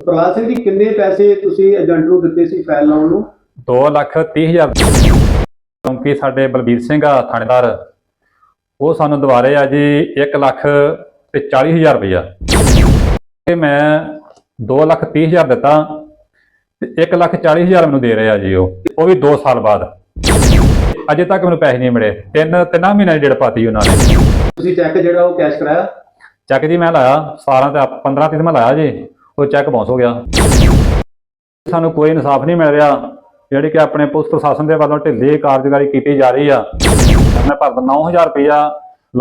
ਪ੍ਰਹਲਾਦ ਸਿੰਘ ਜੀ ਕਿੰਨੇ ਪੈਸੇ ਤੁਸੀਂ ਏਜੰਟ ਨੂੰ ਦਿੱਤੇ ਸੀ ਫਾਈਲ ਲਾਉਣ ਨੂੰ? 2 ਲੱਖ 30 ਹਜ਼ਾਰ। ਕਿਉਂਕਿ ਸਾਡੇ ਬਲਬੀਰ ਸਿੰਘ ਆ ਥਾਣੇਦਾਰ ਉਹ ਸਾਨੂੰ ਦੁਬਾਰੇ ਆ ਜੀ 1 ਲੱਖ ਤੇ 40 ਹਜ਼ਾਰ ਰੁਪਇਆ ਤੇ ਮੈਂ 2 ਲੱਖ 30 ਹਜ਼ਾਰ ਦਿੱਤਾ ਤੇ 1 ਲੱਖ 40 ਹਜ਼ਾਰ ਮੈਨੂੰ ਦੇ ਰਹੇ ਜੀ ਉਹ। ਉਹ ਵੀ 2 ਸਾਲ ਬਾਅਦ। ਅਜੇ ਤੱਕ ਮੈਨੂੰ ਪੈਸੇ ਨਹੀਂ ਮਿਲੇ। ਤਿੰਨ ਤਿੰਨਾਂ ਮਹੀਨਿਆਂ ਦੀ ਡੇਟ ਪਾਤੀ ਉਹਨਾਂ ਨੇ। ਤੁਸੀਂ ਚੈੱਕ ਜਿਹੜਾ ਉਹ ਕੈਸ਼ ਕਰਾਇਆ? ਚੈੱਕ ਜੀ ਮੈਂ ਲਾਇਆ 17 ਤੇ 15 ਤੀਹ ਮੈਂ ਲਾਇਆ ਜੀ। ਉਹ ਚੈੱਕ ਬਾਉਂਸ ਹੋ ਗਿਆ। ਸਾਨੂੰ ਕੋਈ ਇਨਸਾਫ ਨਹੀਂ ਮਿਲ ਰਿਹਾ ਜਿਹੜੀ ਕਿ ਆਪਣੇ ਪੁਲਿਸ ਪ੍ਰਸ਼ਾਸਨ ਦੇ ਵੱਲੋਂ ਢਿੱਲੀ ਕਾਰਜਕਾਰੀ ਕੀਤੀ ਜਾ ਰਹੀ ਆ। ਮੈਂ ਭਰਦਾ 9000 ਰੁਪਇਆ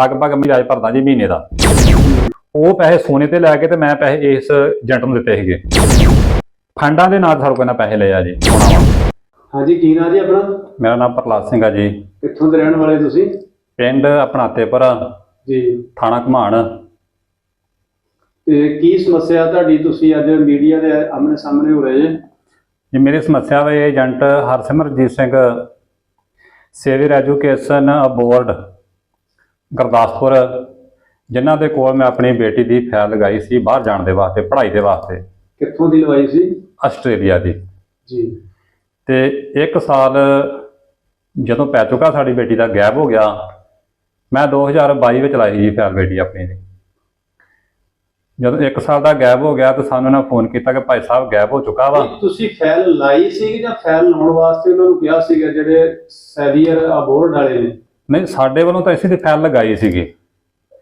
ਲਗਭਗ ਮਿਲਾਜ ਭਰਦਾ ਜੀ ਮਹੀਨੇ ਦਾ। ਉਹ ਪੈਸੇ ਸੋਨੇ ਤੇ ਲੈ ਕੇ ਤੇ ਮੈਂ ਪੈਸੇ ਇਸ ਏਜੰਟ ਨੂੰ ਦਿੱਤੇ ਸੀਗੇ। ਫੰਡਾਂ ਦੇ ਨਾਲ ਸਾਡੇ ਕੋਲ ਨਾ ਪੈਸੇ ਲਏ ਆ ਜੀ। ਹਾਂਜੀ ਕੀ ਨਾਂ ਜੀ ਆਪਣਾ? ਮੇਰਾ ਨਾਮ ਪ੍ਰਹਲਾਦ ਸਿੰਘ ਆ ਜੀ। ਕਿੱਥੋਂ ਦੇ ਰਹਿਣ ਵਾਲੇ ਤੁਸੀਂ? ਪਿੰਡ ਆਪਣਾ ਤੇਪਰ ਜੀ। ਥਾਣਾ ਘਮਾਣ। ਤੇ ਕੀ ਸਮੱਸਿਆ ਤੁਹਾਡੀ? ਤੁਸੀਂ ਅੱਜ ਮੀਡੀਆ ਦੇ ਆਮਣੇ ਸਾਹਮਣੇ ਹੋ ਰਹੇ ਜੇ। ਜੀ ਮੇਰੀ ਸਮੱਸਿਆ ਵਾ ਇਹ agent Harsimarjit Singh saviour education board Gurdaspur ਜਿਨ੍ਹਾਂ ਦੇ ਕੋਲ ਮੈਂ ਆਪਣੀ ਬੇਟੀ ਦੀ ਫਾਈਲ ਲਗਾਈ ਸੀ ਬਾਹਰ ਜਾਣ ਦੇ ਵਾਸਤੇ ਪੜ੍ਹਾਈ ਦੇ ਵਾਸਤੇ। ਕਿੱਥੋਂ ਦੀ ਲਵਾਈ ਸੀ? ਆਸਟ੍ਰੇਲੀਆ ਦੀ। ਜੀ। ਤੇ ਇੱਕ ਸਾਲ ਜਦੋਂ ਪੈ ਚੁੱਕਾ ਸਾਡੀ ਬੇਟੀ ਦਾ ਗੈਪ ਹੋ ਗਿਆ ਮੈਂ 2022 ਵਿੱਚ ਲਾਈ ਜੀ ਫਾਈਲ ਬੇਟੀ ਆਪਣੀ ਦੀ। ਜਦੋਂ ਇੱਕ ਸਾਲ ਦਾ ਗੈਪ ਹੋ ਗਿਆ ਤਾਂ ਸਾਨੂੰ ਇਹਨਾਂ ਫੋਨ ਕੀਤਾ ਕਿ ਭਾਈ ਸਾਹਿਬ ਗੈਪ ਹੋ ਚੁੱਕਾ ਵਾ। ਤੁਸੀਂ ਫਾਈਲ ਲਾਈ ਸੀ ਜਾਂ ਫਾਈਲ ਲਾਉਣ ਵਾਸਤੇ ਉਹਨਾਂ ਨੂੰ ਕਿਹਾ ਸੀਗਾ ਜਿਹੜੇ ਸੈਵੀਅਰ ਅਬੋਰਡ ਵਾਲੇ ਨੇ? ਨਹੀਂ ਸਾਡੇ ਵੱਲੋਂ ਤਾਂ ਇਸੇ ਦੀ ਫਾਈਲ ਲਗਾਈ ਸੀਗੀ।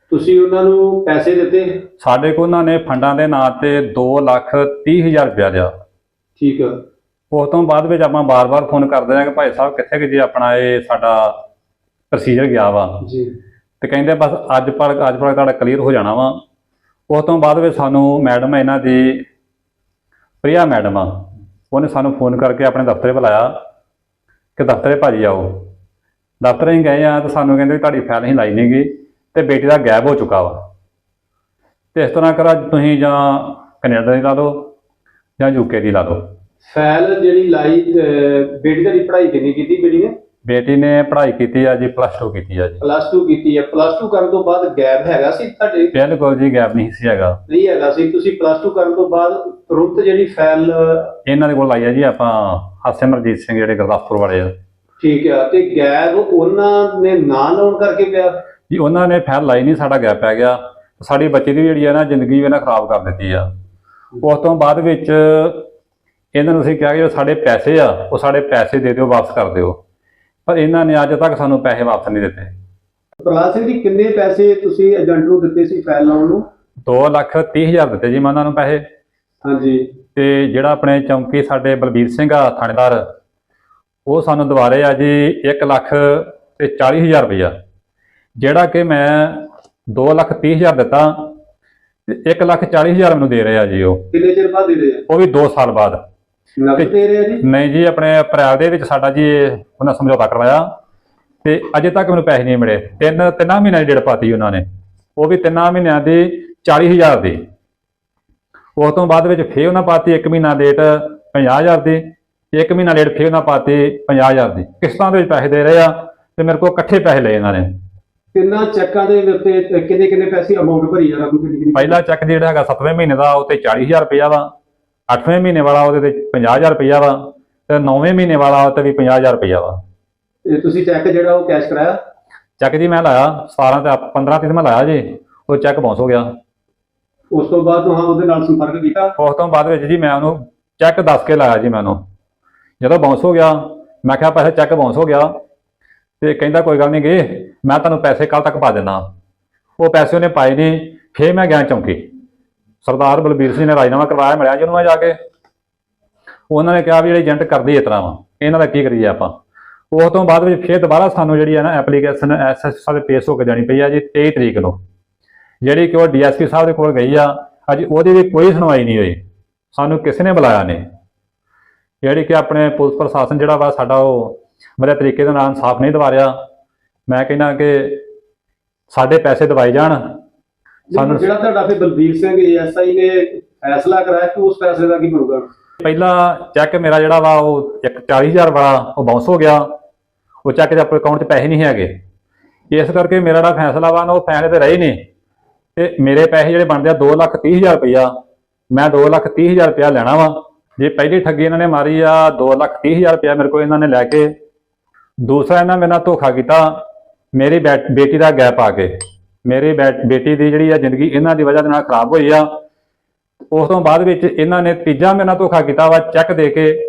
ਤੁਸੀਂ ਉਹਨਾਂ ਨੂੰ ਪੈਸੇ ਦਿੱਤੇ? ਸਾਡੇ ਕੋਲ ਉਹਨਾਂ ਨੇ ਫੰਡਾਂ ਦੇ ਨਾਂ ਤੇ 2 ਲੱਖ 30 ਹਜ਼ਾਰ ਰੁਪਇਆ ਲਿਆ। ਠੀਕ ਆ। ਉਸ ਤੋਂ ਬਾਅਦ ਵਿੱਚ ਆਪਾਂ ਬਾਰ-ਬਾਰ ਫੋਨ ਕਰਦੇ ਹਾਂ ਕਿ ਭਾਈ ਸਾਹਿਬ ਕਿੱਥੇ ਕਿ ਜੀ ਆਪਣਾ ਇਹ ਸਾਡਾ ਪ੍ਰੋਸੀਜਰ ਗਿਆ ਵਾ। ਜੀ। ਤੇ ਕਹਿੰਦੇ ਬਸ ਅੱਜ ਪਰ ਅੱਜ ਪਰ ਤੁਹਾਡਾ ਕਲੀਅਰ ਹੋ ਜਾਣਾ ਵਾ। ਉਸ ਤੋਂ ਬਾਅਦ ਵਿੱਚ ਸਾਨੂੰ ਮੈਡਮ ਇਹਨਾਂ ਦੀ, ਪ੍ਰਿਆ ਮੈਡਮ ਆ। ਉਹਨੇ ਸਾਨੂੰ ਫੋਨ ਕਰਕੇ ਆਪਣੇ ਦਫ਼ਤਰੇ ਬੁਲਾਇਆ ਕਿ ਦਫ਼ਤਰੇ ਭਾਜੀ ਆਓ। ਦਫ਼ਤਰੇ ਹੀ ਗਏ ਆ ਤਾਂ ਸਾਨੂੰ ਕਹਿੰਦੇ ਤੁਹਾਡੀ ਫਾਈਲ ਹੀ ਲਾਈ ਨਹੀਂਗੀ ਤੇ ਬੇਟੀ ਦਾ ਗਾਇਬ ਹੋ ਚੁੱਕਾ ਵਾ। ਤੇ ਇਸ ਤਰ੍ਹਾਂ ਕਰੋ ਤੁਸੀਂ ਜਾਂ ਕੈਨੇਡਾ ਦੀ ਲਾ ਲਓ ਜਾਂ ਯੂਕੇ ਦੀ ਲਾ ਲਓ ਫਾਈਲ ਜਿਹੜੀ ਲਾਈ ਬੇਟੀ ਦੀ ਪੜ੍ਹਾਈ ਕਿੰਨੀ ਕੀਤੀ ਬੇਟੀ ਨੇ? ਬੇਟੀ ਨੇ ਪੜ੍ਹਾਈ ਕੀਤੀ ਆ ਜੀ ਪਲੱਸ 2 ਕੀਤੀ ਆ ਜੀ। ਪਲੱਸ 2 ਕੀਤੀ ਹੈ ਪਲੱਸ 2 ਕਰਨ ਤੋਂ ਬਾਅਦ ਗੈਪ ਹੈਗਾ ਸੀ ਤੁਹਾਡੇ? ਬਿਲਕੁਲ ਜੀ ਗੈਪ ਨਹੀਂ ਸੀ ਹੈਗਾ। ਨਹੀਂ ਹੈਗਾ ਸੀ। ਤੁਸੀਂ ਪਲੱਸ 2 ਕਰਨ ਤੋਂ ਬਾਅਦ ਤੁਰੰਤ ਜਿਹੜੀ ਫਾਈਲ ਇਹਨਾਂ ਦੇ ਕੋਲ ਲਾਈ ਆ ਜੀ ਆਪਾਂ ਹਰਸਿਮਰਜੀਤ ਸਿੰਘ ਜਿਹੜੇ ਗੁਰਦਾਸਪੁਰ ਵਾਲੇ ਆ। ਠੀਕ ਆ। ਤੇ ਗੈਪ ਉਹਨਾਂ ਨੇ ਨਾਂ ਲਾਉਣ ਕਰਕੇ ਪਿਆ? ਜੀ ਉਹਨਾਂ ਨੇ ਫੈਲ ਲਾਈ ਨਹੀਂ ਸਾਡਾ ਗੈਪ ਪੈ ਗਿਆ। ਸਾਡੀ ਬੱਚੀ ਦੀ ਜਿਹੜੀ ਆ ਨਾ ਜ਼ਿੰਦਗੀ ਵੀ ਇਹਨਾਂ ਖਰਾਬ ਕਰ ਦਿੱਤੀ ਆ। ਉਸ ਤੋਂ ਬਾਅਦ ਵਿੱਚ ਇਹਨਾਂ ਨੂੰ ਅਸੀਂ ਕਿਹਾ ਕਿ ਸਾਡੇ ਪੈਸੇ ਆ ਉਹ ਸਾਡੇ ਪੈਸੇ ਦੇ ਦਿਓ ਵਾਪਸ ਕਰ ਦਿਓ। ਪਰ ਇਹਨਾਂ ਨੇ ਅੱਜ ਤੱਕ ਸਾਨੂੰ ਪੈਸੇ ਵਾਪਸ ਨਹੀਂ ਦਿੱਤੇ। ਪ੍ਰਹਲਾਦ ਸਿੰਘ ਜੀ ਕਿੰਨੇ ਪੈਸੇ ਤੁਸੀਂ ਏਜੰਟ ਨੂੰ ਦਿੱਤੇ ਸੀ ਫਾਈਲ ਲਾਉਣ ਨੂੰ? 2 ਲੱਖ 30 ਹਜ਼ਾਰ ਦਿੱਤੇ ਜੀ ਮੈਂ ਉਹਨਾਂ ਨੂੰ ਪੈਸੇ। ਹਾਂਜੀ। ਤੇ ਜਿਹੜਾ ਆਪਣੇ ਚੌਂਕੀ ਸਾਡੇ ਬਲਬੀਰ ਸਿੰਘ ਆ ਥਾਣੇਦਾਰ ਉਹ ਸਾਨੂੰ ਦੁਬਾਰੇ ਆ ਜੀ 1 ਲੱਖ ਤੇ 40 ਹਜ਼ਾਰ ਰੁਪਇਆ ਜਿਹੜਾ ਕਿ ਮੈਂ 2 ਲੱਖ 30 ਹਜ਼ਾਰ ਦਿੱਤਾ ਤੇ 1 ਲੱਖ 40 ਹਜ਼ਾਰ ਮੈਨੂੰ ਦੇ ਰਹੇ ਜੀ ਉਹ। ਕਿੰਨੇ ਚਿਰ ਬਾਅਦ ਦੇ ਰਹੇ ਉਹ ਵੀ 2 ਸਾਲ ਬਾਅਦ। ਨਕਦ ਦੇ ਰਹੇ ਜੀ? ਨਹੀਂ ਜੀ ਆਪਣੇ ਅਪ੍ਰੈਲ ਦੇ ਵਿੱਚ ਸਾਡਾ ਜੀ ਉਹਨਾਂ ਸਮਝੌਤਾ ਕਰਵਾਇਆ ਤੇ ਅਜੇ ਤੱਕ ਮੈਨੂੰ ਪੈਸੇ ਨਹੀਂ ਮਿਲੇ। ਤਿੰਨ ਤਿੰਨਾਂ ਮਹੀਨਿਆਂ ਦੀ ਡੇਟ ਪਾਤੀ ਉਹਨਾਂ ਨੇ। ਉਹ ਵੀ ਤਿੰਨਾਂ ਮਹੀਨਿਆਂ ਦੀ 40000 ਦੀ। ਉਸ ਤੋਂ ਬਾਅਦ ਵਿੱਚ ਫੇਰ ਉਹਨਾਂ ਪਾਤੀ ਇੱਕ ਮਹੀਨਾ ਲੇਟ 50000 ਦੀ। ਇੱਕ ਮਹੀਨਾ ਲੇਟ ਫੇਰ ਉਹਨਾਂ ਪਾਤੀ 50000 ਦੀ। ਕਿਸ਼ਤਾਂ ਦੇ ਵਿੱਚ ਪੈਸੇ ਦੇ ਰਹੇ ਆ ਤੇ ਮੇਰੇ ਕੋਲ ਇਕੱਠੇ ਪੈਸੇ ਲਏ ਇਹਨਾਂ ਨੇ। ਤਿੰਨਾਂ ਚੈੱਕਾਂ ਦੇ ਉੱਤੇ ਕਿੰਨੇ ਕਿੰਨੇ ਪੈਸੇ ਅਮਾਉਂਟ ਭਰੀ ਜਾਣਾ ਕੋਈ ਕਿੰਨੀ ਪਹਿਲਾ ਚੈੱਕ ਜਿਹੜਾ ਹੈਗਾ 7ਵੇਂ ਮਹੀਨੇ ਦਾ ਉਹ ਤੇ 40000 ਰੁਪਇਆ ਵਾ। 8ਵੇਂ ਮਹੀਨੇ ਵਾਲਾ ਉਹਦੇ ਤੇ 50000 ਰੁਪਇਆ ਵਾ ਤੇ 9ਵੇਂ ਮਹੀਨੇ ਵਾਲਾ ਉਹ ਤੇ ਵੀ 50000 ਰੁਪਇਆ ਵਾ। ਇਹ ਤੁਸੀਂ ਚੈੱਕ ਜਿਹੜਾ ਉਹ ਕੈਸ਼ ਕਰਾਇਆ? ਚੈੱਕ ਜੀ ਮੈਂ ਲਾਇਆ 17 ਤੇ 15 ਤੀਹ ਮੈਂ ਲਾਇਆ ਜੀ ਉਹ ਚੈੱਕ ਬਾਉਂਸ ਹੋ ਗਿਆ। ਉਸ ਤੋਂ ਬਾਅਦ ਤੁਸੀਂ ਉਹਦੇ ਨਾਲ ਸੰਪਰਕ ਕੀਤਾ? ਉਸ ਤੋਂ ਬਾਅਦ ਵਿੱਚ ਜੀ ਮੈਂ ਉਹਨੂੰ ਚੈੱਕ ਦੱਸ ਕੇ ਲਾਇਆ ਜੀ ਮੈਨੂੰ ਜਦੋਂ ਬਾਉਂਸ ਹੋ ਗਿਆ ਮੈਂ ਕਿਹਾ ਪੈਸੇ ਚੈੱਕ ਬਾਉਂਸ ਹੋ ਗਿਆ ਤੇ ਕਹਿੰਦਾ ਕੋਈ ਗੱਲ ਨਹੀਂ ਗੇ ਮੈਂ ਤੁਹਾਨੂੰ ਪੈਸੇ ਕੱਲ ਤੱਕ ਪਾ ਦੇਣਾ ਉਹ ਪੈਸੇ ਉਹਨੇ ਪਾਏ ਨਹੀਂ ਫੇਰ ਮੈਂ ਗਿਆ ਚੌਂਕੀ। ਸਰਦਾਰ ਬਲਬੀਰ ਸਿੰਘ ਨੇ ਰਾਜਨਾਮਾ ਕਰਵਾਇਆ, ਮਿਲਿਆ ਜੀ ਉਹਨੂੰ ਜਾ ਕੇ। ਉਹਨਾਂ ਨੇ ਕਿਹਾ ਵੀ ਜਿਹੜੇ ਏਜੰਟ ਕਰਦੇ ਇਸ ਤਰ੍ਹਾਂ ਵਾ। ਇਹਨਾਂ ਦਾ ਕੀ ਕਰੀਏ ਆਪਾਂ? ਉਸ ਤੋਂ ਬਾਅਦ ਵਿੱਚ ਫੇਰ ਦੁਬਾਰਾ ਸਾਨੂੰ ਜਿਹੜੀ ਹੈ ਨਾ ਐਪਲੀਕੇਸ਼ਨ ਐਸਐਸ ਦੇ ਪੇਸ਼ ਹੋ ਕੇ ਜਾਣੀ ਪਈ ਆ ਜੀ 23 ਤਰੀਕ ਨੂੰ। ਜਿਹੜੀ ਕਿ ਉਹ ਡੀਐਸਪੀ ਸਾਹਿਬ ਦੇ ਕੋਲ ਗਈ ਆ, ਅੱਜ ਉਹਦੀ ਵੀ ਕੋਈ ਸੁਣਵਾਈ ਨਹੀਂ ਹੋਈ। ਸਾਨੂੰ ਕਿਸੇ ਨੇ ਬੁਲਾਇਆ ਨਹੀਂ। ਜਿਹੜੀ ਕਿ ਆਪਣੇ ਪੁਲਿਸ ਪ੍ਰਸ਼ਾਸਨ ਜਿਹੜਾ ਵਾ ਸਾਡਾ ਉਹ ਵਧੀਆ ਤਰੀਕੇ ਦੇ ਨਾਲ ਇਨਸਾਫ ਨਹੀਂ ਦਿਵਾ ਰਿਹਾ। ਮੈਂ ਕਹਿੰਦਾ ਕਿ ਸਾਡੇ ਪੈਸੇ ਦਵਾਏ ਜਾਣ। ਸਾਨੂੰ- ਜਿਹੜਾ ਤੁਹਾਡਾ ਫਿਰ ਬਲਬੀਰ ਸਿੰਘ ਏਐਸਆਈ ਨੇ ਫੈਸਲਾ ਕਰਾਇਆ ਕਿ ਉਸ ਪੈਸੇ ਦਾ ਕੀ ਬਣੂਗਾ ਪਹਿਲਾ ਚੈੱਕ ਮੇਰਾ ਜਿਹੜਾ ਵਾ ਉਹ ਇੱਕ 40000 ਵਾਲਾ ਉਹ ਬਾਉਂਸ ਹੋ ਗਿਆ। ਉਹ ਚੈੱਕ ਦੇ ਆਪਣੇ ਅਕਾਊਂਟ 'ਚ ਪੈਸੇ ਨਹੀਂ ਹੈਗੇ। ਇਸ ਕਰਕੇ ਮੇਰਾ ਜਿਹੜਾ ਫੈਸਲਾ ਵਾ ਨਾ ਉਹ ਫੈਸਲੇ ਤੇ ਰਹੇ ਨਹੀਂ ਤੇ ਮੇਰੇ ਪੈਸੇ ਜਿਹੜੇ ਬਣਦੇ ਆ 2 ਲੱਖ 30 ਹਜ਼ਾਰ ਰੁਪਇਆ। ਮੈਂ 2 ਲੱਖ 30 ਹਜ਼ਾਰ ਰੁਪਇਆ ਲੈਣਾ ਵਾ। ਜੇ ਪਹਿਲੀ ਠੱਗੀ ਇਹਨਾਂ ਨੇ ਮਾਰੀ ਆ 2 ਲੱਖ 30 ਹਜ਼ਾਰ ਰੁਪਇਆ ਮੇਰੇ ਕੋਲ ਇਹਨਾਂ ਨੇ ਲੈ ਕੇ। ਦੂਸਰਾ ਇਹਨਾਂ ਮੇਰੇ ਨਾਲ ਧੋਖਾ ਕੀਤਾ। ਮੇਰੀ ਬੇਟੀ ਦਾ ਗੈਪ ਆ ਕੇ। ਮੇਰੀ ਬੈ- ਬੇਟੀ ਦੀ ਜਿਹੜੀ ਆ ਜ਼ਿੰਦਗੀ ਇਹਨਾਂ ਦੀ ਵਜ੍ਹਾ ਦੇ ਨਾਲ ਖਰਾਬ ਹੋਈ ਆ। ਉਸ ਤੋਂ ਬਾਅਦ ਵਿੱਚ ਇਹਨਾਂ ਨੇ ਤੀਜਾ ਮੇਰੇ ਨਾਲ ਧੋਖਾ ਕੀਤਾ ਵਾ ਚੈੱਕ ਦੇ ਕੇ,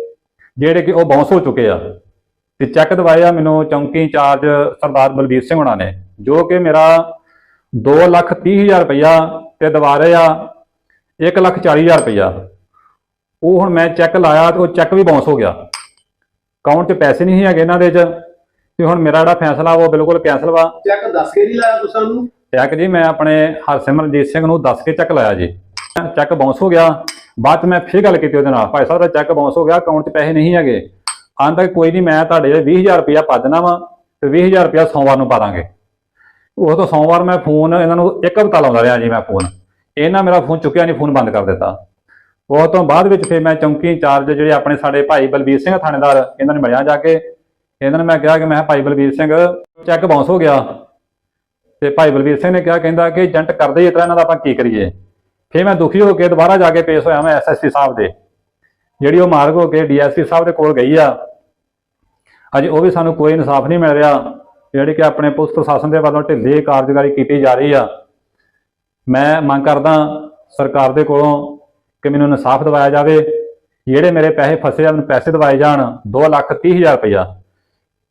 ਜਿਹੜੇ ਕਿ ਉਹ ਬਾਉਂਸ ਹੋ ਚੁੱਕੇ ਆ। ਤੇ ਚੈੱਕ ਦਵਾਇਆ ਮੈਨੂੰ ਚੌਂਕੀ ਇੰਚਾਰਜ ਸਰਦਾਰ ਬਲਬੀਰ ਸਿੰਘ ਹੋਣਾ ਨੇ, ਜੋ ਕਿ ਮੇਰਾ 2 ਲੱਖ 30 ਹਜ਼ਾਰ ਰੁਪਇਆ ਤੇ ਰਹੇ ਆ 1 ਲੱਖ 40 ਹਜ਼ਾਰ ਰੁਪਇਆ। ਉਹ ਹੁਣ ਮੈਂ ਚੈੱਕ ਲਾਇਆ ਤੇ ਉਹ ਚੈੱਕ ਵੀ ਬਾਉਂਸ ਹੋ ਗਿਆ। ਅਕਾਊਂਟ 'ਚ ਪੈਸੇ ਨਹੀਂ ਸੀ ਹੈਗੇ ਇਹਨਾਂ ਦੇ 'ਚ। ਤੇ ਹੁਣ ਮੇਰਾ ਜਿਹੜਾ ਫੈਸਲਾ ਉਹ ਬਿਲਕੁਲ ਕੈਂਸਲ ਵਾ। ਚੈੱਕ ਦੱਸ ਕੇ ਨਹੀਂ ਲਾਇਆ ਤੁਸੀਂ ਸਾਨੂੰ ਚੈੱਕ ਜੀ, ਮੈਂ ਆਪਣੇ ਹਰਸਿਮਰਜੀਤ ਸਿੰਘ ਨੂੰ ਦੱਸ ਕੇ ਚੈੱਕ ਲਾਇਆ ਜੀ। ਚੈੱਕ ਬਾਉਂਸ ਹੋ ਗਿਆ। ਬਾਅਦ 'ਚ ਮੈਂ ਫਿਰ ਗੱਲ ਕੀਤੀ ਉਹਦੇ ਨਾਲ। ਭਾਈ ਸਾਹਿਬ ਦਾ ਚੈੱਕ ਬਾਉਂਸ ਹੋ ਗਿਆ ਅਕਾਊਂਟ 'ਚ ਪੈਸੇ ਨਹੀਂ ਹੈਗੇ। ਆਂਦਾ ਕੋਈ ਨਹੀਂ ਮੈਂ ਤੁਹਾਡੇ 20000 ਰੁਪਇਆ ਪਾ ਦੇਣਾ ਵਾ ਤੇ 20000 ਰੁਪਇਆ ਸੋਮਵਾਰ ਨੂੰ ਪਾ ਦਾਂਗੇ। ਉਹ ਤੋਂ ਸੋਮਵਾਰ ਮੈਂ ਫੋਨ, ਇਹਨਾਂ ਨੂੰ ਇੱਕ ਹਫ਼ਤਾ ਲਾਉਂਦਾ ਰਿਹਾ ਜੀ ਮੈਂ ਫੋਨ। ਇਹਨਾਂ ਮੇਰਾ ਫੋਨ ਚੁੱਕਿਆ ਨਹੀਂ ਫੋਨ ਬੰਦ ਕਰ ਦਿੱਤਾ। ਉਹ ਤੋਂ ਬਾਅਦ ਵਿੱਚ ਫਿਰ ਮੈਂ ਚੌਂਕੀ ਇੰਚਾਰਜ ਜਿਹੜੇ ਆਪਣੇ ਸਾਡੇ ਭਾਈ ਬਲਬੀਰ ਸਿੰਘ ਥਾਣੇਦਾਰ, ਇਹਨਾਂ ਨੇ ਮਿਲਿਆ ਜਾ ਕੇ। ਇਹਨਾਂ ਨੇ ਮੈਂ ਕਿਹਾ ਕਿ ਮੈਂ ਕਿਹਾ, ਭਾਈ ਬਲਬੀਰ ਸਿੰਘ, ਚੈੱਕ ਬਾਉਂਸ ਹੋ ਗਿਆ। ਤੇ ਭਾਈ ਬਲਬੀਰ ਸਿੰਘ ਨੇ ਕਿਹਾ, ਕਹਿੰਦਾ ਕਿ ਏਜੰਟ ਕਰਦੇ ਹੀ ਇਸ ਤਰ੍ਹਾਂ ਇਹਨਾਂ ਦਾ ਆਪਾਂ ਕੀ ਕਰੀਏ। ਫਿਰ ਮੈਂ ਦੁਖੀ ਹੋ ਕੇ ਦੁਬਾਰਾ ਜਾ ਕੇ ਪੇਸ਼ ਹੋਇਆ ਮੈਂ ਐਸਐਸਪੀ ਸਾਹਿਬ ਦੇ। ਜਿਹੜੀ ਉਹ ਮਾਰਗ ਹੋ ਕੇ ਡੀਐਸਪੀ ਸਾਹਿਬ ਦੇ ਕੋਲ ਗਈ ਆ, ਅਜੇ ਉਹ ਵੀ ਸਾਨੂੰ ਕੋਈ ਇਨਸਾਫ ਨਹੀਂ ਮਿਲ ਰਿਹਾ, ਜਿਹੜੀ ਕਿ ਆਪਣੇ ਪੁਲਿਸ ਪ੍ਰਸ਼ਾਸਨ ਦੇ ਵੱਲੋਂ ਢਿੱਲੀ ਕਾਰਜਕਾਰੀ ਕੀਤੀ ਜਾ ਰਹੀ ਆ। ਮੈਂ ਮੰਗ ਕਰਦਾ ਸਰਕਾਰ ਦੇ ਕੋਲੋਂ ਕਿ ਮੈਨੂੰ ਇਨਸਾਫ ਦਿਵਾਇਆ ਜਾਵੇ, ਜਿਹੜੇ ਮੇਰੇ ਪੈਸੇ ਫਸੇ ਆ ਮੈਨੂੰ ਪੈਸੇ ਦਿਵਾਏ ਜਾਣ 2 ਲੱਖ 30 ਹਜ਼ਾਰ ਰੁਪਇਆ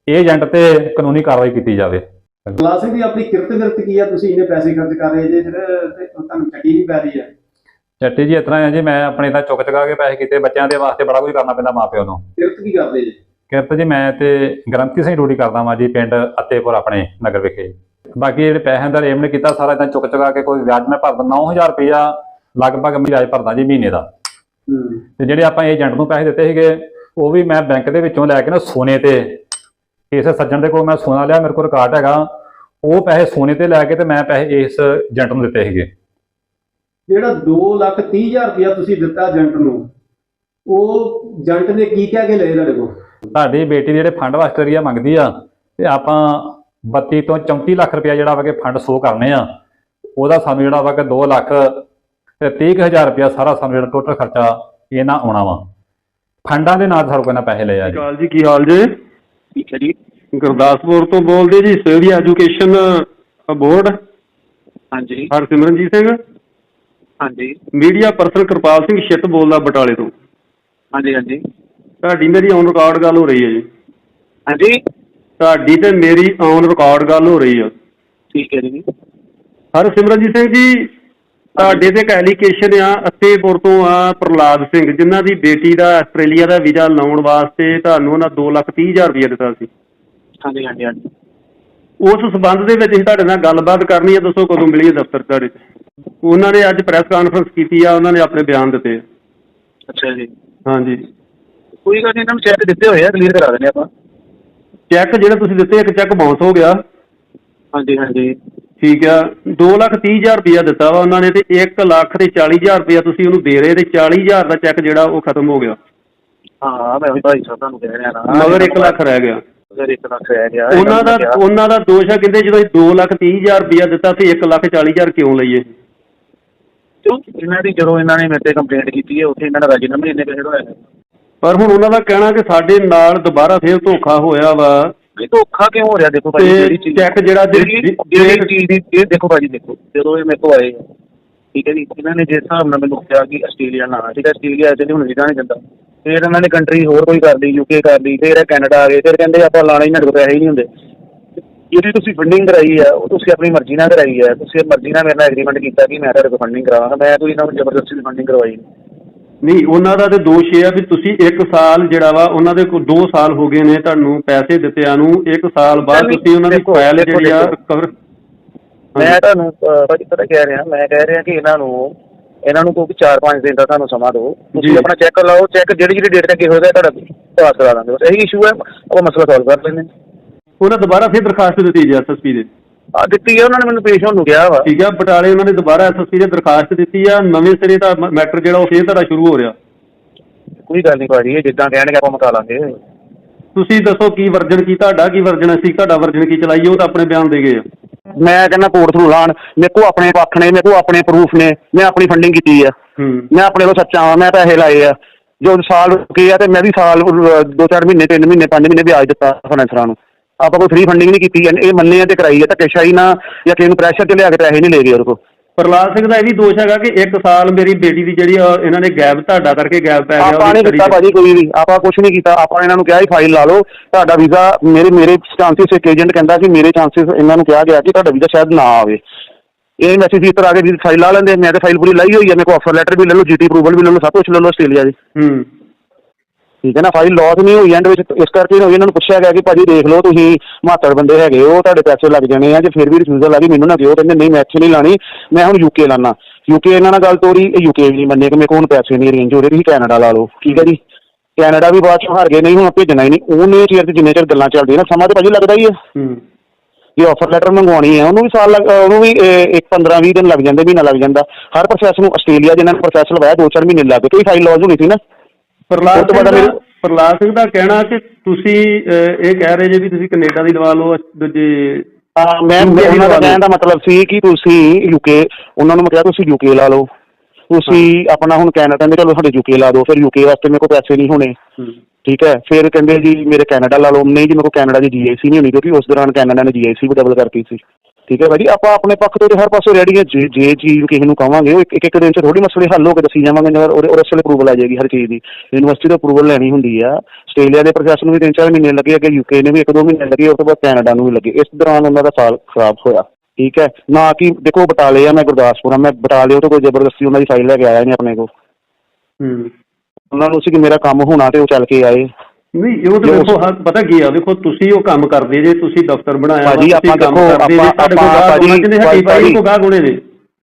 ਇਹ ਏਜੰਟ ਤੇ ਕਾਨੂੰਨੀ ਕਾਰਵਾਈ ਕੀਤੀ ਜਾਵੇ। ਕਲਾਸਿਕ ਦੀ ਆਪਣੀ ਕਿਰਤ ਵਿਰਤ ਕੀ ਆ? ਤੁਸੀਂ ਇੰਨੇ ਪੈਸੇ ਖਰਚ ਕਰ ਰਹੇ ਜੇ ਫਿਰ ਤੇ ਤੁਹਾਨੂੰ ਚੱਕੀ ਨਹੀਂ ਪੈ ਰਹੀ ਹੈ ਚੱਟੀ ਜੀ ਇਸ ਤਰ੍ਹਾਂ ਹੈ ਜੀ ਮੈਂ ਆਪਣੇ ਤਾਂ ਚੁੱਕ ਚੁਕਾ ਕੇ ਪੈਸੇ ਕੀਤੇ ਬੱਚਿਆਂ ਦੇ ਵਾਸਤੇ ਬੜਾ ਕੁਝ ਕਰਨਾ ਪੈਂਦਾ ਮਾਪਿਆਂ ਨੂੰ। ਕਿਰਤ ਕੀ ਕਰਦੇ ਜੇ? ਕਿਰਤ ਜੀ ਮੈਂ ਤੇ ਗ੍ਰੰਥੀ ਸਿੰਘ ਡਿਊਟੀ ਕਰਦਾ ਵਾਂ ਜੀ ਪਿੰਡ ਅੱਤੇਪੁਰ ਆਪਣੇ ਨਗਰ ਵਿਖੇ। ਬਾਕੀ ਜਿਹੜੇ ਪੈਸਿਆਂ ਦਾ ਰੇਮਨ ਕੀਤਾ ਸਾਰਾ ਇਦਾਂ ਚੁੱਕ ਚੁਕਾ ਕੇ ਕੋਈ ਵਿਆਜ ਮੈਂ ਭਰਦਾ 9000 ਰੁਪਇਆ ਲਗਭਗ ਮੈਂ ਵਿਆਜ ਭਰਦਾ ਜੀ ਮਹੀਨੇ ਦਾ। ਤੇ ਜਿਹੜੇ ਆਪਾਂ ਏਜੰਟ ਨੂੰ ਪੈਸੇ ਦਿੱਤੇ ਸੀਗੇ ਉਹ ਵੀ ਮੈਂ ਬੈਂਕ ਦੇ ਵਿੱਚੋਂ ਲੈ ਕੇ ਨਾ ਸੋਨੇ ਤੇ ਕਿਸੇ ਸੱਜਣ ਦੇ ਕੋਲ ਮੈਂ ਸੋਨਾ ਲਿਆ ਮੇਰੇ ਕੋਲ ਰਿਕਾਰਡ ਹੈਗਾ। ਉਹ ਪੈਸੇ ਸੋਨੇ ਤੇ ਲੈ ਕੇ ਤੇ ਮੈਂ ਪੈਸੇ ਇਸ ਏਜੰਟ ਨੂੰ ਦਿੱਤੇ ਸੀਗੇ। ਜਿਹੜਾ 2 ਲੱਖ 30 ਹਜ਼ਾਰ ਰੁਪਇਆ ਤੁਸੀਂ ਦਿੱਤਾ ਏਜੰਟ ਨੂੰ ਉਹ ਏਜੰਟ ਨੇ ਕੀ ਕਹਿ ਕੇ ਲਏ ਤੁਹਾਡੇ ਕੋਲ? ਤੁਹਾਡੀ ਬੇਟੀ ਜਿਹੜੇ ਫੰਡ ਵਾਸਤੇ ਰੁਪਈਆ ਮੰਗਦੀ ਆ ਤੇ ਆਪਾਂ 32 ਤੋਂ 34 ਲੱਖ ਰੁਪਇਆ ਜਿਹੜਾ ਵਾ ਕਿ ਫੰਡ ਸੋ ਕਰਨੇ ਆ ਉਹਦਾ ਸਾਨੂੰ ਜਿਹੜਾ ਵਾ ਕਿ 2 ਲੱਖ ਤੇ 30000 ਰੁਪਇਆ ਸਾਰਾ ਸਾਨੂੰ ਜਿਹੜਾ ਟੋਟਲ ਖਰਚਾ ਇਹਨਾਂ ਆਉਣਾ ਵਾ। ਫੰਡਾਂ ਦੇ ਨਾਲ ਸਾਡੇ ਕੋਲ ਇਹਨਾਂ ਪੈਸੇ ਲਏ ਆ ਜੀ। ਕਾਲ ਜੀ ਕੀ ਹਾਲ ਜੇ? ਠੀਕ ਹੈ ਜੀ। ਗੁਰਦਾਸਪੁਰ ਤੋਂ ਬੋਲਦੇ ਜੀ ਸਿਵਲ ਐਜੂਕੇਸ਼ਨ ਬੋਰਡ। ਹਾਂਜੀ। ਹਰਸਿਮਰਨਜੀਤ ਸਿੰਘ। ਹਾਂਜੀ। ਮੀਡੀਆ ਪਰਸਨ ਕਿਰਪਾਲ ਸਿੰਘ ਛਿੱਤ ਬੋਲਦਾ ਬਟਾਲੇ ਤੋਂ। ਹਾਂਜੀ ਹਾਂਜੀ। ਤੁਹਾਡੀ ਮੇਰੀ ਔਨ ਰਿਕਾਰਡ ਗੱਲ ਹੋ ਰਹੀ ਹੈ ਜੀ। ਹਾਂਜੀ। ਤੁਹਾਡੀ ਤੇ ਮੇਰੀ ਔਨ ਰਿਕਾਰਡ ਗੱਲ ਹੋ ਰਹੀ ਆ। ਠੀਕ ਹੈ ਜੀ। ਹਰਸਿਮਰਨਜੀਤ ਸਿੰਘ ਜੀ ਤੁਹਾਡੇ ਤੇ ਇੱਕ ਐਲੀਗੇਸ਼ਨ ਆ ਅੱਤੇਪੁਰ ਤੋਂ ਆ ਪ੍ਰਲਾਦ ਸਿੰਘ ਜਿਨ੍ਹਾਂ ਦੀ ਬੇਟੀ ਦਾ ਆਸਟ੍ਰੇਲੀਆ ਦਾ ਵੀਜ਼ਾ ਲਾਉਣ ਵਾਸਤੇ ਤੁਹਾਨੂੰ ਉਹਨਾਂ 2 ਲੱਖ 30 ਹਜ਼ਾਰ ਰੁਪਏ ਦਿੱਤਾ ਸੀ। ਹਾਂਜੀ ਹਾਂਜੀ ਹਾਂਜੀ। ਉਸ ਸਬੰਧ ਦੇ ਵਿੱਚ ਅਸੀਂ ਤੁਹਾਡੇ ਨਾਲ ਗੱਲਬਾਤ ਕਰਨੀ ਹੈ ਦੱਸੋ ਕਦੋਂ ਮਿਲੀਏ ਦਫ਼ਤਰ ਤੁਹਾਡੇ ਉਹਨਾਂ ਨੇ ਅੱਜ ਪ੍ਰੈਸ ਕਾਨਫਰੰਸ ਕੀਤੀ ਆ ਉਹਨਾਂ ਨੇ ਆਪਣੇ ਬਿਆਨ ਦਿੱਤੇ ਆ। ਅੱਛਾ ਜੀ। ਹਾਂਜੀ। ਕੋਈ ਗੱਲ ਨਹੀਂ ਇਹਨਾਂ ਨੂੰ ਚੈੱਕ ਦਿੱਤੇ ਹੋਏ ਆ ਕਲੀਅਰ ਕਰਾ ਦਿੰਦੇ ਆਪਾਂ। ਚੈੱਕ ਜਿਹੜਾ ਤੁਸੀਂ ਦਿੱਤੇ ਇੱਕ ਚੈੱਕ ਬਾਉਂਸ ਹੋ ਗਿਆ। ਹਾਂਜੀ ਹਾਂਜੀ। ਠੀਕ ਆ। 2 ਲੱਖ 30 ਹਜ਼ਾਰ ਰੁਪਇਆ ਦਿੱਤਾ ਵਾ ਉਹਨਾਂ ਨੇ ਤੇ 1 ਲੱਖ ਤੇ 40 ਹਜ਼ਾਰ ਰੁਪਇਆ ਤੁਸੀਂ ਉਹਨੂੰ ਦੇ ਰਹੇ ਤੇ 40 ਹਜ਼ਾਰ ਦਾ ਚੈੱਕ ਜਿਹੜਾ ਉਹ ਖਤਮ ਹੋ ਗਿਆ। ਹਾਂ ਮੈਂ ਉਹੀ ਭਾਈ ਸਾਹਿਬ ਤੁਹਾਨੂੰ ਕਹਿ ਰਿਹਾ ਨਾ। ਮਗਰ 1 ਲੱਖ ਰਹਿ ਗਿਆ। ਮਗਰ 1 ਲੱਖ ਰਹਿ ਗਿਆ ਉਹਨਾਂ ਦਾ ਉਹਨਾਂ ਦਾ ਦੋਸ਼ ਆ ਕਹਿੰਦੇ ਜਦੋਂ ਅਸੀਂ 2 ਲੱਖ 30 ਹਜ਼ਾਰ ਰੁਪਇਆ ਦਿੱਤਾ ਤੇ 1 ਲੱਖ 40 ਹਜ਼ਾਰ ਕਿਉਂ ਲਈਏ? ਕਿਉਂ ਇਹਨਾਂ ਦੀ ਜਦੋਂ ਇਹਨਾਂ ਨੇ ਮੇਰੇ ਤੇ ਕੰਪਲੇਂਟ ਕੀਤੀ ਹੈ ਉੱਥੇ ਇਹਨਾਂ ਦਾ ਰਾਜੀਨਾਮਾ ਇੰਨੇ ਪੈਸੇ ਹੋਇਆ। ਪਰ ਹੁਣ ਉਹਨਾਂ ਦਾ ਕਹਿਣਾ ਕਿ ਸਾਡੇ ਨਾਲ ਦੁਬਾਰਾ ਫੇਰ ਧੋਖਾ ਹੋਇਆ ਵਾ। ਇਹ ਧੋਖਾ ਕਿਉਂ ਹੋ ਰਿਹਾ ਦੇਖੋ ਭਾਈ ਤੇ ਜਿਹੜੀ ਚੀਜ਼ ਚੈੱਕ ਜਿਹੜਾ ਜਿਹੜੀ ਚੀਜ਼ ਦੀ ਇਹ ਦੇਖੋ ਭਾਜੀ ਦੇਖੋ ਜਦੋਂ ਇਹ ਮੇਰੇ ਕੋਲ ਆਏ ਠੀਕ ਹੈ ਜੀ ਇਹਨਾਂ ਨੇ ਜਿਸ ਹਿਸਾਬ ਨਾਲ ਮੈਨੂੰ ਕਿਹਾ ਕਿ ਆਸਟ੍ਰੇਲੀਆ ਨਾ ਠੀਕ ਹੈ ਆਸਟ੍ਰੇਲੀਆ ਚ ਹੁਣ ਵੀਜ਼ਾ ਨਹੀਂ ਦਿੰਦਾ। ਫਿਰ ਇਹਨਾਂ ਨੇ ਕੰਟਰੀ ਹੋਰ ਕੋਈ ਕਰ ਲਈ ਯੂਕੇ ਕਰ ਲਈ ਫਿਰ ਇਹ ਕੈਨੇਡਾ ਆ ਗਏ ਫਿਰ ਕਹਿੰਦੇ ਆਪਾਂ ਲਾਣਾ ਹੀ ਸਾਡੇ ਕੋਲ ਪੈਸੇ ਹੀ ਨਹੀਂ ਹੁੰਦੇ ਜਿਹੜੀ ਤੁਸੀਂ ਫੰਡਿੰਗ ਕਰਾਈ ਹੈ ਉਹ ਤੁਸੀਂ ਆਪਣੀ ਮਰਜ਼ੀ ਨਾਲ ਕਰਾਈ ਹੈ ਤੁਸੀਂ ਮਰਜ਼ੀ ਨਾਲ ਮੇਰੇ ਨਾਲ ਐਗਰੀਮੈਂਟ ਕੀਤਾ ਕਿ ਮੈਂ ਤੁਹਾਡੇ ਕੋਲ ਫੰਡਿੰਗ ਕਰਾਵਾਂਗਾ ਮੈਂ ਕੋਈ ਇਹਨਾਂ ਨੂੰ ਜ਼ਬਰਦਸਤੀ ਫੰਡਿੰਗ ਕਰਵਾਈ ਨਹੀਂ। ਉਹਨਾਂ ਦਾ ਤੇ ਦੋਸ਼ ਇਹ ਆ ਵੀ ਤੁਸੀਂ 1 ਸਾਲ ਜਿਹੜਾ ਵਾ ਉਹਨਾਂ ਦੇ ਕੋਲ 2 ਸਾਲ ਹੋ ਗਏ ਨੇ ਤੁਹਾਨੂੰ ਪੈਸੇ ਦਿੱਤਿਆਂ ਨੂੰ 1 ਸਾਲ ਬਾਅਦ ਤੁਸੀਂ ਉਹਨਾਂ ਦੀ ਫਾਈਲ ਜਿਹੜੀ ਆ। ਕਵਰ ਮੈਂ ਤੁਹਾਨੂੰ ਭਾਜੀ ਪਤਾ ਕਹਿ ਰਿਹਾ ਮੈਂ ਕਹਿ ਰਿਹਾ ਕਿ ਇਹਨਾਂ ਨੂੰ ਇਹਨਾਂ ਨੂੰ ਕੋਈ 4-5 ਦਿਨ ਦਾ ਤੁਹਾਨੂੰ ਸਮਾਂ ਦਿਓ। ਤੁਸੀਂ। ਆਪਣਾ ਚੈੱਕ ਲਾਓ ਚੈੱਕ ਜਿਹੜੀ ਜਿਹੜੀ ਡੇਟ ਤੱਕ ਹੋਏਗਾ ਤੁਹਾਡਾ ਪਾਸ ਕਰਾ ਦਾਂਗੇ ਬਸ ਇਹੀ ਇਸ਼ੂ ਹੈ ਉਹ ਮਸਲਾ ਸੋਲਵ ਕਰ ਲੈਂਦੇ ਉਹਨਾਂ ਦੁਬਾਰਾ ਫਿਰ ਦਰਖਾਸਤ ਦਿੱਤੀ ਜੀ ਐਸਐਸਪੀ ਦੇ। ਆ ਦਿੱਤੀ ਹੈ ਉਹਨਾਂ ਨੇ ਮੈਨੂੰ ਪੇਸ਼ ਹੋਣ ਨੂੰ ਕਿਹਾ ਵਾ। ਠੀਕ ਆ ਬਟਾਲੇ ਉਹਨਾਂ ਨੇ ਦੁਬਾਰਾ ਐਸਐਸਪੀ ਦੇ ਦਰਖਾਸਤ ਦਿੱਤੀ ਆ ਨਵੇਂ ਸਿਰੇ ਦਾ ਮੈਟਰ ਜਿਹੜਾ ਉਹ ਫੇਰ ਤੁਹਾਡਾ ਸ਼ੁਰੂ ਹੋ ਰਿਹਾ। ਕੋਈ ਗੱਲ ਨਹੀਂ ਭਾਜੀ ਇਹ ਜਿੱਦਾਂ ਕਹਿਣਗੇ ਆਪਾਂ ਮਕਾ ਲਾਂਗੇ। ਤੁਸੀਂ ਦੱਸੋ ਕੀ ਵਰਜਨ ਕੀ ਤੁਹਾਡਾ ਕੀ ਵਰਜਨ ਅਸੀਂ ਤੁਹਾਡਾ ਵਰਜਨ ਕੀ ਚਲਾਈਏ ਉਹ ਤਾਂ ਆਪਣੇ ਬਿਆਨ ਦੇ ਗਏ ਆ। ਮੈਂ ਕਹਿੰਦਾ ਕੋਰਟ ਥਰੂ ਲਾਣ ਮੇਰੇ ਕੋਲ ਆਪਣੇ ਪੱਖ ਨੇ ਮੇਰੇ ਕੋਲ ਆਪਣੇ ਪ੍ਰੂਫ ਨੇ ਮੈਂ ਆਪਣੀ ਫੰਡਿੰਗ ਕੀਤੀ ਆ। ਹੂੰ। ਮੈਂ ਆਪਣੇ ਕੋਲ ਸੱਚਾ ਵਾਂ ਮੈਂ ਪੈਸੇ ਲਾਏ ਆ। ਜੋ ਸਾਲ ਰੁਕੇ ਆ ਤੇ ਮੈਂ ਵੀ ਸਾਲ ਅਹ, ਦੋ ਚਾਰ ਮਹੀਨੇ ਤਿੰਨ ਮਹੀਨੇ ਪੰਜ ਮਹੀਨੇ ਵਿਆਜ ਦਿੱਤਾ ਫਾਈਨੈਂਸਰਾਂ ਨੂੰ। ਆਪਾਂ ਕੋਈ ਫ੍ਰੀ ਫੰਡਿੰਗ ਨਹੀਂ ਕੀਤੀ ਇਹ ਮੰਨੇ ਆ ਤੇ ਕਰਾਈ ਆ ਧੱਕੇਸ਼ਾਹੀ ਨਾ ਜਾਂ ਕਿਸੇ ਨੂੰ ਪ੍ਰੈਸ਼ਰ ਚ ਲਿਆ ਕੇ ਪੈਸੇ ਨਹੀਂ ਲੈ ਗਏ ਉਹਦੇ ਕੋਲ। ਪ੍ਰਲਾਦ ਸਿੰਘ ਦਾ ਇਹ ਵੀ ਦੋਸ਼ ਹੈਗਾ ਕਿ ਇੱਕ ਸਾਲ ਮੇਰੀ ਬੇਟੀ ਦੀ ਜਿਹੜੀ ਇਹਨਾਂ ਨੇ ਗੈਪ ਤੁਹਾਡਾ ਕਰਕੇ ਗੈਪ ਪੈ ਗਿਆ ਆਪਾਂ ਉਹਦੀ ਨਹੀਂ ਕੀਤਾ ਭਾਜੀ ਕੋਈ ਵੀ ਆਪਾਂ ਕੁਝ ਨਹੀਂ ਕੀਤਾ ਆਪਾਂ ਇਹਨਾਂ ਨੂੰ ਕਿਹਾ ਹੀ ਫਾਈਲ ਲਾ ਲਓ ਤੁਹਾਡਾ ਵੀਜ਼ਾ ਮੇਰੇ ਮੇਰੇ ਚਾਂਸਸ ਇੱਕ ਏਜੰਟ ਕਹਿੰਦਾ ਕਿ ਮੇਰੇ ਚਾਂਸਸ ਇਹਨਾਂ ਨੂੰ ਕਿਹਾ ਗਿਆ ਕਿ ਤੁਹਾਡਾ ਵੀਜ਼ਾ ਸ਼ਾਇਦ ਨਾ ਆਵੇ। ਇਹ ਮੈਸੇਜ ਇਸ ਤਰ੍ਹਾਂ ਆ ਕੇ ਵੀ ਫਾਈਲ ਲਾ ਲੈਂਦੇ ਮੈਂ ਤੇ ਫਾਈਲ ਪੂਰੀ ਲਾਈ ਹੋਈ ਹੈ ਮੇਰੇ ਕੋਲ ਆਫਰ ਲੈਟਰ ਵੀ ਲੈ ਲਓ ਜੀਟੀ ਅਪਰੂਵਲ ਵੀ ਲੈ ਲਓ ਸਭ ਕੁਝ ਲੈ ਲਓ ਆਸਟ੍ਰੇਲੀਆ ਦੀ। ਹੂੰ। ਠੀਕ ਹੈ ਨਾ ਫਾਈਲ ਲਾਸ ਨਹੀਂ ਹੋਈ ਐਂਡ ਵਿੱਚ ਇਸ ਕਰਕੇ ਇਹਨਾਂ ਨੂੰ ਪੁੱਛਿਆ ਗਿਆ ਕਿ ਭਾਜੀ ਦੇਖ ਲਓ ਤੁਸੀਂ ਮਾਤੜ ਬੰਦੇ ਹੈਗੇ ਹੋ ਤੁਹਾਡੇ ਪੈਸੇ ਲੱਗ ਜਾਣੇ ਆ ਜੇ ਫਿਰ ਵੀ ਰਿਫਿਊਜ਼ਲ ਆ ਗਈ ਮੈਨੂੰ ਨਾ ਦਿਓ ਕਹਿੰਦੇ ਨਹੀਂ ਮੈਂ ਇੱਥੇ ਨਹੀਂ ਲਾਣੀ ਮੈਂ ਹੁਣ ਯੂਕੇ ਲਾਣਾ ਯੂਕੇ ਇਹਨਾਂ ਨਾਲ ਗੱਲ ਤੋਰੀ ਇਹ ਯੂਕੇ ਵੀ ਨਹੀਂ ਮੰਨੇ ਕਿ ਮੇਰੇ ਕੋਲ ਹੁਣ ਪੈਸੇ ਨਹੀਂ ਅਰੇਂਜ ਹੋ ਰਹੇ ਤੁਸੀਂ ਕੈਨੇਡਾ ਲਾ ਲਓ ਠੀਕ ਹੈ ਜੀ। ਕੈਨੇਡਾ ਵੀ ਬਾਅਦ ਚੋਂ ਹਾਰ ਗਏ ਨਹੀਂ ਹੁਣ ਭੇਜਣਾ ਹੀ ਨਹੀਂ ਉਹਨੇ ਚਿਰ ਤੇ ਜਿੰਨੇ ਚਿਰ ਗੱਲਾਂ ਚੱਲਦੀਆਂ ਨਾ ਸਮਾਂ ਤੇ ਭਾਜੀ ਲੱਗਦਾ ਹੀ ਹੈ। ਹੂੰ। ਜੇ ਆਫਰ ਲੈਟਰ ਮੰਗਵਾਉਣੀ ਹੈ ਉਹਨੂੰ ਵੀ ਸਾਲ ਲੱਗ ਉਹਨੂੰ ਵੀ ਇੱਕ 15 20 ਦਿਨ ਲੱਗ ਜਾਂਦੇ ਮਹੀਨਾ ਲੱਗ ਜਾਂਦਾ। ਹਰ ਪ੍ਰੋਸੈਸ ਨੂੰ ਆਸਟ੍ਰੇਲੀਆ ਜਿਨ੍ਹਾਂ ਨੇ ਪ੍ਰੋਸੈਸ ਲਵਾਇਆ ਦੋ ਚਾਰ ਮਹੀਨੇ ਲੱਗ ਗਏ ਕੋਈ ਫਾਈਲ ਲਾਸ ਹੋਣੀ ਸੀ ਨਾ। ਪ੍ਰਲਾਦ ਤੋਂ ਬਾਅਦ ਦਾ ਮੇਰੇ- ਪ੍ਰਲਾਦ ਸਿੰਘ ਦਾ ਕਹਿਣਾ ਕਿ ਤੁਸੀਂ ਇਹ ਕਹਿ ਰਹੇ ਜੇ ਵੀ ਤੁਸੀਂ ਕੈਨੇਡਾ ਦੀ ਲਵਾ ਲਓ ਦੂਜੇ ਹਾਂ ਮੈਂ ਦਾ। ਕਹਿਣ ਦਾ ਮਤਲਬ ਸੀ ਕਿ ਤੁਸੀਂ ਯੂਕੇ ਉਹਨਾਂ ਨੂੰ ਮੈਂ ਕਿਹਾ ਤੁਸੀਂ ਯੂਕੇ ਲਾ ਲਓ। ਤੁਸੀਂ ਆਪਣਾ ਹੁਣ ਕੈਨੇਡਾ ਦੇ ਚਲੋ ਸਾਡੇ ਯੂਕੇ ਲਾ ਦਿਓ ਫਿਰ ਯੂਕੇ ਵਾਸਤੇ ਮੇਰੇ ਕੋਲ ਪੈਸੇ ਨਹੀਂ ਹੋਣੇ। ਠੀਕ ਹੈ ਫਿਰ ਕਹਿੰਦੇ ਜੀ ਮੇਰੇ ਕੈਨੇਡਾ ਲਾ ਲਓ ਨਹੀਂ ਜੀ ਮੇਰੇ ਕੋਲ ਕੈਨੇਡਾ ਦੀ ਜੀਆਈਸੀ ਨਹੀਂ ਹੋਣੀ ਕਿਉਂਕਿ ਉਸ ਦੌਰਾਨ ਕੈਨੇਡਾ ਨੇ ਜੀਆਈਸੀ ਵੀ ਡਬਲ ਕਰਤੀ ਸੀ। ਠੀਕ ਹੈ ਭਾਜੀ ਆਪਾਂ ਆਪਣੇ ਪੱਖ ਤੋਂ ਤੇ ਹਰ ਪਾਸੋਂ ਰੈਡੀ ਹੈ ਜੇ ਜੇ ਚੀਜ਼ ਕਿਸੇ ਨੂੰ ਕਵਾਂਗੇ ਉਹ ਇੱਕ ਇੱਕ ਦਿਨ ਚ ਥੋੜੀ ਮਸਲੇ ਹੱਲ ਹੋ ਕੇ ਦੱਸੀ ਜਾਵਾਂਗੇ ਜਦੋਂ ਉਹਦੇ ਉਹਦੇ ਅਸਲ ਅਪਰੂਵਲ ਆ ਜਾਏਗੀ ਹਰ ਚੀਜ਼ ਦੀ। ਯੂਨੀਵਰਸਿਟੀ ਤੋਂ ਅਪਰੂਵਲ ਲੈਣੀ ਹੁੰਦੀ ਆ। ਆਸਟ੍ਰੇਲੀਆ ਦੇ ਪ੍ਰੋਸੈਸ ਨੂੰ ਵੀ ਤਿੰਨ ਚਾਰ ਮਹੀਨੇ ਲੱਗੇ ਅੱਗੇ ਯੂਕੇ ਨੇ ਵੀ ਇੱਕ ਦੋ ਮਹੀਨੇ ਲੱਗੇ ਉਸ ਤੋਂ ਬਾਅਦ ਕੈਨੇਡਾ ਨੂੰ ਵੀ ਲੱਗੇ। ਇਸ ਦੌਰਾਨ ਉਹਨਾਂ ਦਾ ਸਾਲ ਖਰਾਬ ਹੋਇਆ। ਠੀਕ ਹੈ? ਨਾ ਕਿ ਦੇਖੋ ਬਟਾਲੇ ਆ ਮੈਂ ਗੁਰਦਾਸਪੁਰ ਆ ਮੈਂ ਬਟਾਲੇ ਤੋਂ ਕੋਈ ਜ਼ਬਰਦਸਤੀ ਉਹਨਾਂ ਦੀ ਫਾਈਲ ਲੈ ਕੇ ਆਇਆ ਨਹੀਂ ਆਪਣੇ ਕੋਲ। ਹੂੰ। ਉਹਨਾਂ ਨੂੰ ਸੀ ਕਿ ਮੇਰਾ ਕੰਮ ਹੋਣਾ ਤੇ ਉਹ ਚੱਲ ਕੇ ਆਏ। ਨਹੀਂ ਉਹ ਤਾਂ ਜੋ- ਦੇਖੋ ਪਤਾ ਕੀ ਆ ਦੇਖੋ ਤੁਸੀਂ ਉਹ ਕੰਮ ਕਰਦੇ ਜੇ ਤੁਸੀਂ ਦਫ਼ਤਰ ਬਣਾਇਆ ਭਾਜੀ, ਆਪਾਂ ਦੇਖੋ, ਕਰਦੇ ਜੇ ਆਪਾਂ- ਤੁਹਾਡੇ ਕੋਲ ਭਾਜੀ, ਪਾਈ ਭਾਜੀ, ਕੋ ਗਾਹਕ ਹੋਣੇ ਨੇ?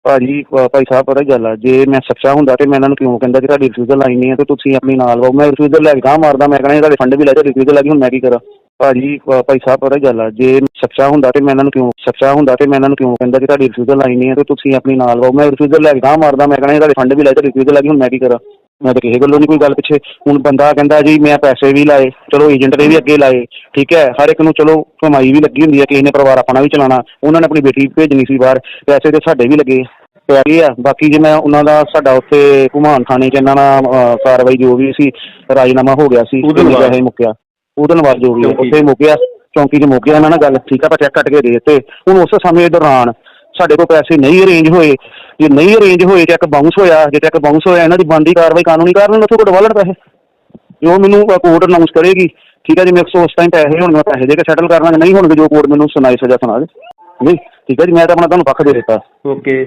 ਭਾਜੀ ਭਾਈ ਸਾਹਿਬ ਪਤਾ ਗੱਲ ਆ ਜੇ ਮੈਂ ਸੱਚਾ ਹੁੰਦਾ ਤੇ ਮੈਂ ਇਹਨਾਂ ਨੂੰ ਕਿਉਂ ਕਹਿੰਦਾ ਕਿ ਤੁਹਾਡੀ ਰਿਫਿਊਜ਼ਲ ਆਈ ਨਹੀਂ ਹੈ ਤੇ ਤੁਸੀਂ ਆਪਣੀ ਨਾਲ ਵਾਓ ਮੈਂ ਰਿਫਿਊਜ਼ਲ ਲੈ ਕੇ ਗਾਹ ਮਾਰਦਾ ਮੈਂ ਕਹਿੰਦਾ ਤੁਹਾਡੇ ਫੰਡ ਵੀ ਲੈ ਤੇ ਰਿਫਿਊਜ਼ਲ ਹੁਣ ਮੈਂ ਕੀ ਕਰਾਂ? ਭਾਜੀ ਭਾਈ ਸਾਹਿਬ ਪਤਾ ਗੱਲ ਆ ਜੇ ਸੱਚਾ ਹੁੰਦਾ ਤੇ ਮੈਂ ਇਹਨਾਂ ਨੂੰ ਕਿਉਂ ਸੱਚਾ ਹੁੰਦਾ ਤੇ ਮੈਂ ਇਹਨਾਂ ਨੂੰ ਕਿਉਂ ਕਹਿੰਦਾ ਕਿ ਤੁਹਾਡੀ ਰਿਫਿਊਜ਼ਲ ਆਈ ਨਹੀਂ ਹੈ ਤੇ ਤੁਸੀਂ ਆਪਣੀ ਨਾਲ ਵਾਓ ਮੈਂ ਰਿਫਿਊਜ਼ਲ ਲੈ ਕੇ ਗਾਹ ਮਾਰਦਾ ਮੈਂ ਕਹਿੰਦਾ ਤੁਹਾਡੇ ਫੰਡ ਵੀ ਲੈ ਤੇ ਰਿਫਿਊਜ਼ਲ ਹੁਣ ਮੈਂ ਕੀ ਕਰਾਂ? ਮੈਂ ਤਾਂ ਕਿਸੇ ਗੱਲੋਂ ਨਹੀਂ ਕੋਈ ਗੱਲ ਪਿੱਛੇ। ਹੁਣ ਬੰਦਾ ਕਹਿੰਦਾ ਜੀ ਮੈਂ ਪੈਸੇ ਵੀ ਲਾਏ ਚਲੋ ਏਜੰਟ ਨੇ ਵੀ ਅੱਗੇ ਲਾਏ ਠੀਕ ਹੈ। ਹਰ ਇੱਕ ਨੂੰ ਚਲੋ ਕਮਾਈ ਵੀ ਲੱਗੀ ਹੁੰਦੀ ਹੈ ਕਿਸੇ ਨੇ ਪਰਿਵਾਰ ਆਪਣਾ ਵੀ ਚਲਾਉਣਾ। ਉਹਨਾਂ ਨੇ ਆਪਣੀ ਬੇਟੀ ਭੇਜਣੀ ਸੀ ਬਾਹਰ ਪੈਸੇ ਤੇ ਸਾਡੇ ਵੀ ਲੱਗੇ। ਪੈ ਗਏ ਆ। ਬਾਕੀ ਜੇ ਮੈਂ ਉਹਨਾਂ ਦਾ ਸਾਡਾ ਉੱਥੇ ਘੁਮਾਨ ਥਾਣੇ ਚ ਇਹਨਾਂ ਨਾਲ ਅਹ, ਕਾਰਵਾਈ ਜੋ ਵੀ ਸੀ ਰਾਜੀਨਾਮਾ ਹੋ ਗਿਆ ਸੀ ਉਹਦੇ ਨਾਲ। ਪੈਸੇ ਮੁੱਕਿਆ। ਉਹਦੇ ਨਾਲ ਜੋ ਵੀ ਆ, ਚੌਂਕੀ। ਉੱਥੇ ਮੁੱਕਿਆ ਚੌਂਕੀ 'ਚ ਮੁੱਕਿਆ ਇਹਨਾਂ ਨਾਲ ਗੱਲ। ਠੀਕ ਆ ਆਪਾਂ ਚੈੱਕ ਕੱਟ ਕੇ ਦੇ ਦਿੱਤੇ। ਹੁਣ ਉਸ ਸਮੇਂ ਦੌਰਾਨ ਸਾਡੇ ਕੋਲ ਪੈਸੇ ਨਹੀਂ ਅਰੇਂਜ ਹੋਏ, ਜੇ ਨਹੀਂ ਅਰੇਂਜ ਹੋਏ ਚੈੱਕ ਬਾਉਂਸ ਹੋਇਆ, ਜੇ ਚੈੱਕ ਬਾਉਂਸ ਹੋਇਆ, ਇਹਨਾਂ ਦੀ ਬੰਦੀ ਕਾਰਵਾਈ ਕਾਨੂੰਨੀ ਕਾਰਨ ਉੱਥੋਂ ਕੋਲ ਡਵਾਲਣ ਪੈਸੇ। ਜੋ ਮੈਨੂੰ ਕੋਰਟ ਅਨਾਉਂਸ ਕਰੇਗੀ, ਠੀਕ ਹੈ ਜੀ, ਮੇਰੇ ਕੋਲ ਉਸ ਟਾਈਮ ਪੈਸੇ ਹੋਣਗੇ ਪੈਸੇ ਦੇ ਕੇ ਸੈਟਲ ਕਰਨਾ ਨਹੀਂ ਹੋਣਗੇ ਜੋ ਕੋਰਟ ਮੈਨੂੰ ਸੁਣਾਈ ਸਜ਼ਾ ਸੁਣਾ ਦੇ। ਨਹੀਂ, ਠੀਕ ਹੈ ਜੀ, ਮੈਂ ਤਾਂ ਆਪਣਾ ਤੁਹਾਨੂੰ ਪੱਖ ਦੇ ਦਿੱਤਾ। ਓਕੇ